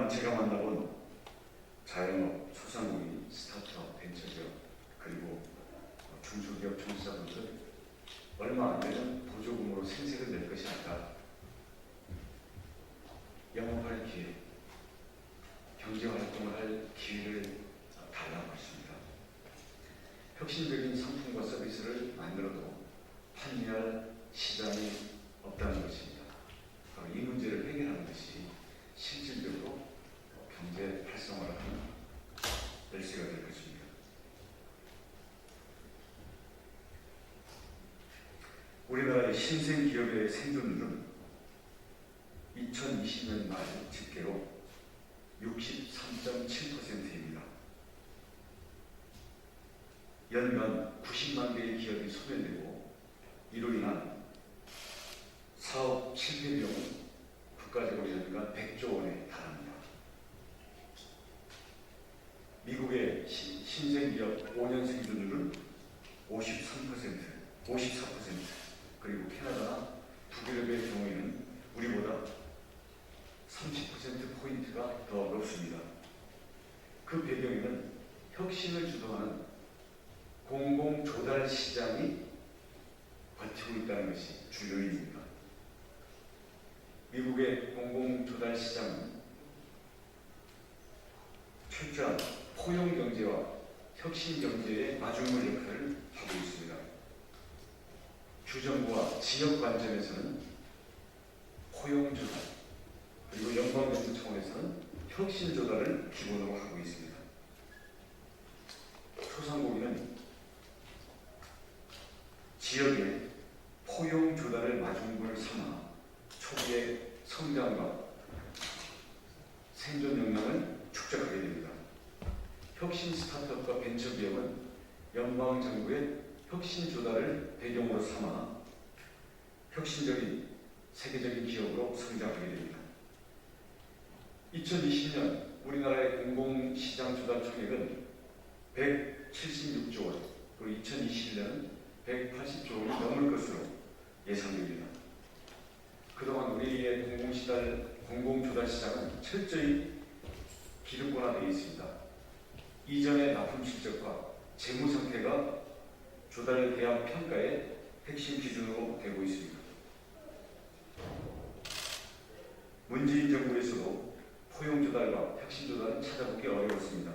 그동안 제가 만나본 자영업, 소상공인, 스타트업, 벤처기업, 그리고 중소기업 종사자분들 얼마 안 되는 보조금으로 생색을 낼 것이 아니라 영업할 기회, 경제활동을 할 기회를 달라고 했습니다. 혁신적인 상품과 서비스를 만들어도 판매할 시장이 없다는 것입니다. 바로 이 문제를 해결하는 것이 실질적으로 경제 활성화를 하는 열쇠가 될 것입니다. 우리나라의 신생 기업의 생존율은 2020년 말 집계로 63.7%입니다. 연간 90만 개의 기업이 소멸되고 이로 인한 사업 실패 비용은 국가적으로 연간 100조 원에 달합니다. 미국의 시- 신생기업 5년 생존율은 53%, 54%, 그리고 캐나다나 북유럽의 경우에는 우리보다 30%포인트가 더 높습니다. 그 배경에는 혁신을 주도하는 공공 조달 시장이 버티고 있다는 것이 주 요인입니다. 미국의 공공 조달 시장은 철저한 포용 경제와 혁신 경제의 마중물 역할을 하고 있습니다. 주정부와 지역 관점에서는 포용 조달 그리고 차원에서는 혁신 조달을 기본으로 하고 있습니다. 소상공인은 지역의 포용 조달을 마중물 삼아 초기의 성장과 생존 역량을 축적하게 됩니다. 혁신 스타트업과 벤처 기업은 연방 정부의 혁신 조달을 배경으로 삼아 혁신적인 세계적인 기업으로 성장하게 됩니다. 2020년 우리나라의 공공시장 조달 총액은 176조 원, 그리고 2021년은 180조 원이 넘을 것으로 예상됩니다. 그동안 우리의 공공시달, 공공조달 시장은 철저히 기득권화되어 있습니다. 이전의 납품 실적과 재무 상태가 조달 대안 평가의 핵심 기준으로 되고 있습니다. 문재인 정부에서도 포용 조달과 혁신 조달은 찾아보기 어려웠습니다.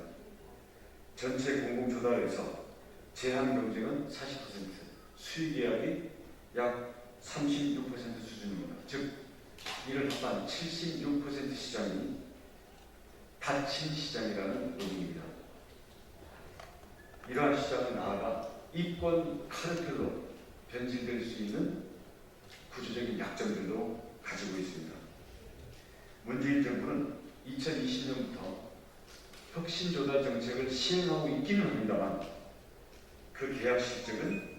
전체 공공 조달에서 제한 경쟁은 40%, 수익 계약이 약 36% 수준입니다. 즉, 이를 합한 76% 시장이 닫힌 시장이라는 의미입니다. 이러한 시장은 나아가 이권 카르텔로 변질될 수 있는 구조적인 약점들도 가지고 있습니다. 문재인 정부는 2020년부터 혁신 조달 정책을 시행하고 있기는 합니다만 그 계약 실적은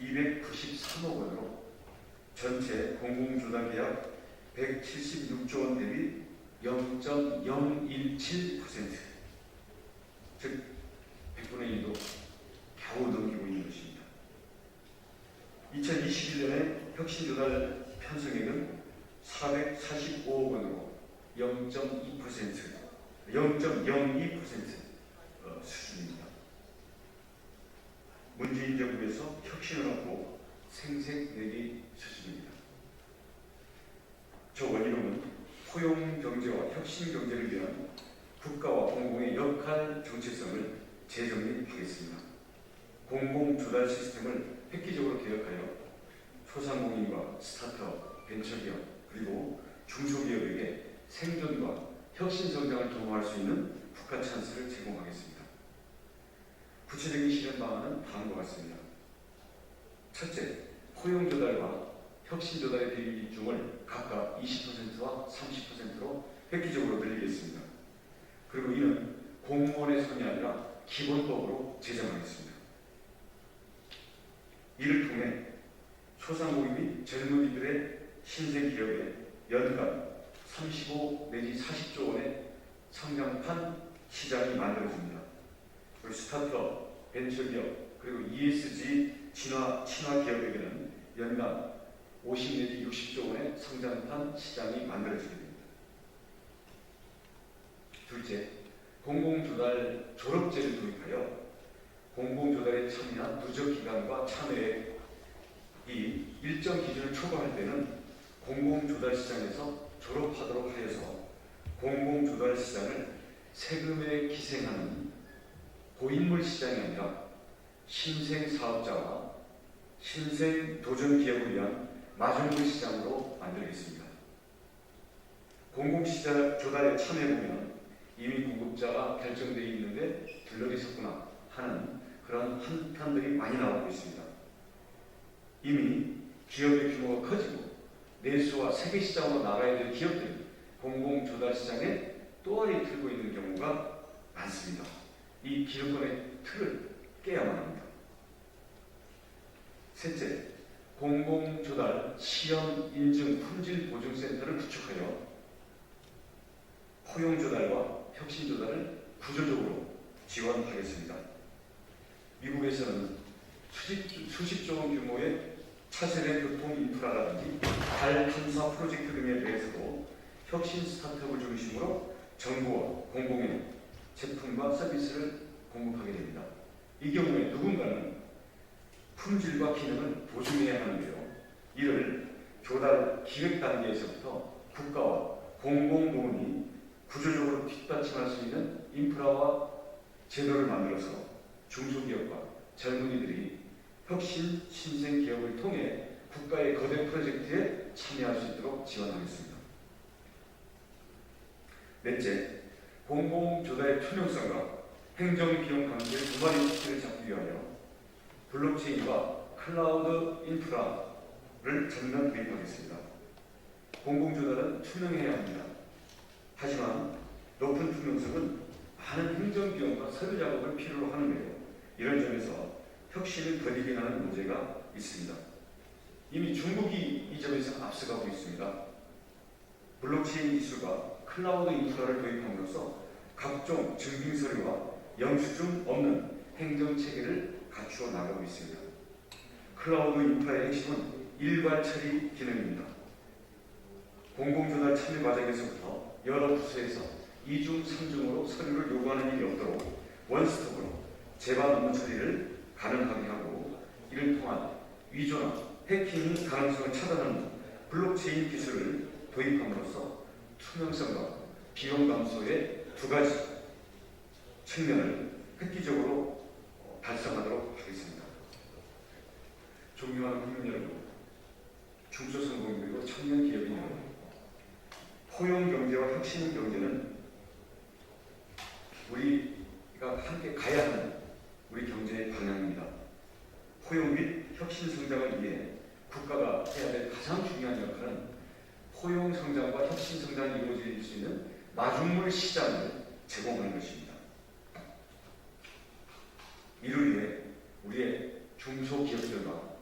293억 원으로 전체 공공조달 계약 176조 원 대비 0.017%, 즉 100분의 1도 겨우 넘기고 있는 것입니다. 2021년에 혁신조달 편성액은 445억 원으로 0.2%, 0.02% 어, 수준입니다. 문재인 정부에서 혁신을 하고 생색내기 수준입니다. 저 원희룡은 포용 경제와 혁신 경제를 위한 국가와 공공의 역할 정체성을 재정립하겠습니다. 공공 조달 시스템을 획기적으로 개혁하여 소상공인과 스타트업, 벤처기업 그리고 중소기업에게 생존과 혁신 성장을 도모할 수 있는 국가 찬스를 제공하겠습니다. 구체적인 실현 방안은 다음과 같습니다. 첫째, 포용 조달과 혁신 조달의 비율 비중을 각각 20%와 30%로 획기적으로 늘리겠습니다. 그리고 이는 공무원의 손이 아니라 기본법으로 제정하겠습니다. 이를 통해 소상공인 및 젊은이들의 신생 기업에 연간 35 내지 40조 원의 성장판 시장이 만들어집니다. 그리고 스타트업, 벤처기업, 그리고 ESG 진화, 친화 기업에게는 연간 50 내지 60조 원의 성장판 시장이 만들어지게 됩니다. 둘째, 공공조달 졸업제를 도입하여 공공조달에 참여한 누적기관과 참여액 이 일정 기준을 초과할 때는 공공조달 시장에서 졸업하도록 하여서 공공조달 시장을 세금에 기생하는 고인물 시장이 아니라 신생 사업자와 신생 도전 기업을 위한 마중물 시장으로 만들겠습니다. 공공시장 조달에 참여해보면 이미 공급자가 결정되어 있는데 들러리 섰구나 하는 그런 한탄들이 많이 나오고 있습니다. 이미 기업의 규모가 커지고 내수와 세계 시장으로 나가야 될 기업들이 공공 조달 시장에 또아리 틀고 있는 경우가 많습니다. 이 기업권의 틀을 깨야만 합니다. 셋째, 공공 조달 시험 인증 품질 보증 센터를 구축하여 포용 조달과 혁신 조달을 구조적으로 지원하겠습니다. 미국에서는 수십, 수십조 원 규모의 차세대 교통 인프라라든지 달 탐사 프로젝트 등에 대해서도 혁신 스타트업을 중심으로 정부와 공공의 제품과 서비스를 공급하게 됩니다. 이 경우에 누군가는 품질과 기능을 보증해야 하는데요. 이를 조달 기획 단계에서부터 국가와 공공노원이 구조적으로 뒷받침할 수 있는 인프라와 제도를 만들어서 중소기업과 젊은이들이 혁신 신생 기업을 통해 국가의 거대 프로젝트에 참여할 수 있도록 지원하겠습니다. 넷째, 공공조달의 투명성과 행정비용 관계의 두 마리 토끼를 잡기 위하여 블록체인과 클라우드 인프라를 전면 도입하겠습니다. 공공조달은 투명해야 합니다. 하지만 높은 투명성은 많은 행정비용과 서류 작업을 필요로 하는데요. 이런 점에서 혁신을 더디게 하는 문제가 있습니다. 이미 중국이 이 점에서 앞서가고 있습니다. 블록체인 기술과 클라우드 인프라를 도입함으로써 각종 증빙 서류와 영수증 없는 행정 체계를 갖추어 나가고 있습니다. 클라우드 인프라의 핵심은 일괄 처리 기능입니다. 공공조달 참여 과정에서부터 여러 부서에서 이중, 삼중으로 서류를 요구하는 일이 없도록 원스톱으로 재반 업무 처리를 가능하게 하고 이를 통한 위조나 해킹 가능성을 차단하는 블록체인 기술을 도입함으로써 투명성과 비용 감소의 두 가지 측면을 획기적으로 어, 달성하도록 하겠습니다. 존경하는 국민 여러분, 중소상공인 그리고 청년 기업인 여러분, 포용 경제와 혁신 경제는 우리가 함께 가야 하는 우리 경제의 방향입니다. 포용 및 혁신 성장을 위해 국가가 해야 될 가장 중요한 역할은 포용 성장과 혁신 성장이 이루어질 수 있는 마중물 시장을 제공하는 것입니다. 이를 위해 우리의 중소기업들과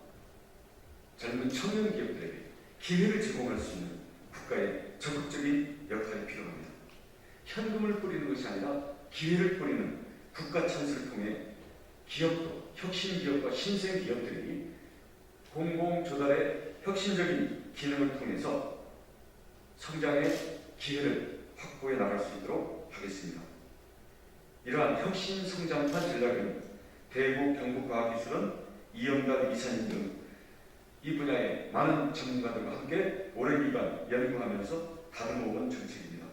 젊은 청년 기업들에게 기회를 제공할 수 있는 국가의 적극적인 역할이 필요합니다. 현금을 뿌리는 것이 아니라 기회를 뿌리는 국가 찬스를 통해 기업도 혁신 기업과 신생 기업들이 공공 조달의 혁신적인 기능을 통해서 성장의 기회를 확보해 나갈 수 있도록 하겠습니다. 이러한 혁신 성장판 전략은 대구 경북과학기술원 이영달 이사님 등 이 분야의 많은 전문가들과 함께 오랜 기간 연구하면서 다듬어온 정책입니다.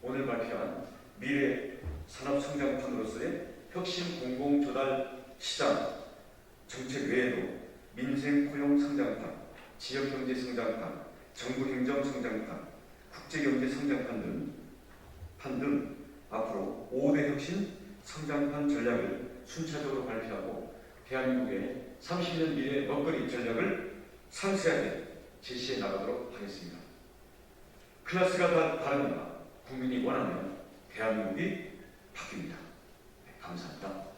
오늘 발표한 미래 산업 성장판으로서의 혁신 공공 조달 시장 정책 외에도 민생 고용 성장판, 지역 경제 성장판, 정부 행정 성장판, 국제 경제 성장판 등, 판등 앞으로 5대 혁신 성장판 전략을 순차적으로 발표하고 대한민국의 30년 미래 먹거리 전략을 상세하게 제시해 나가도록 하겠습니다. 클래스가 다 다릅니다. 국민이 원하면 대한민국이 바뀝니다. 네, 감사합니다.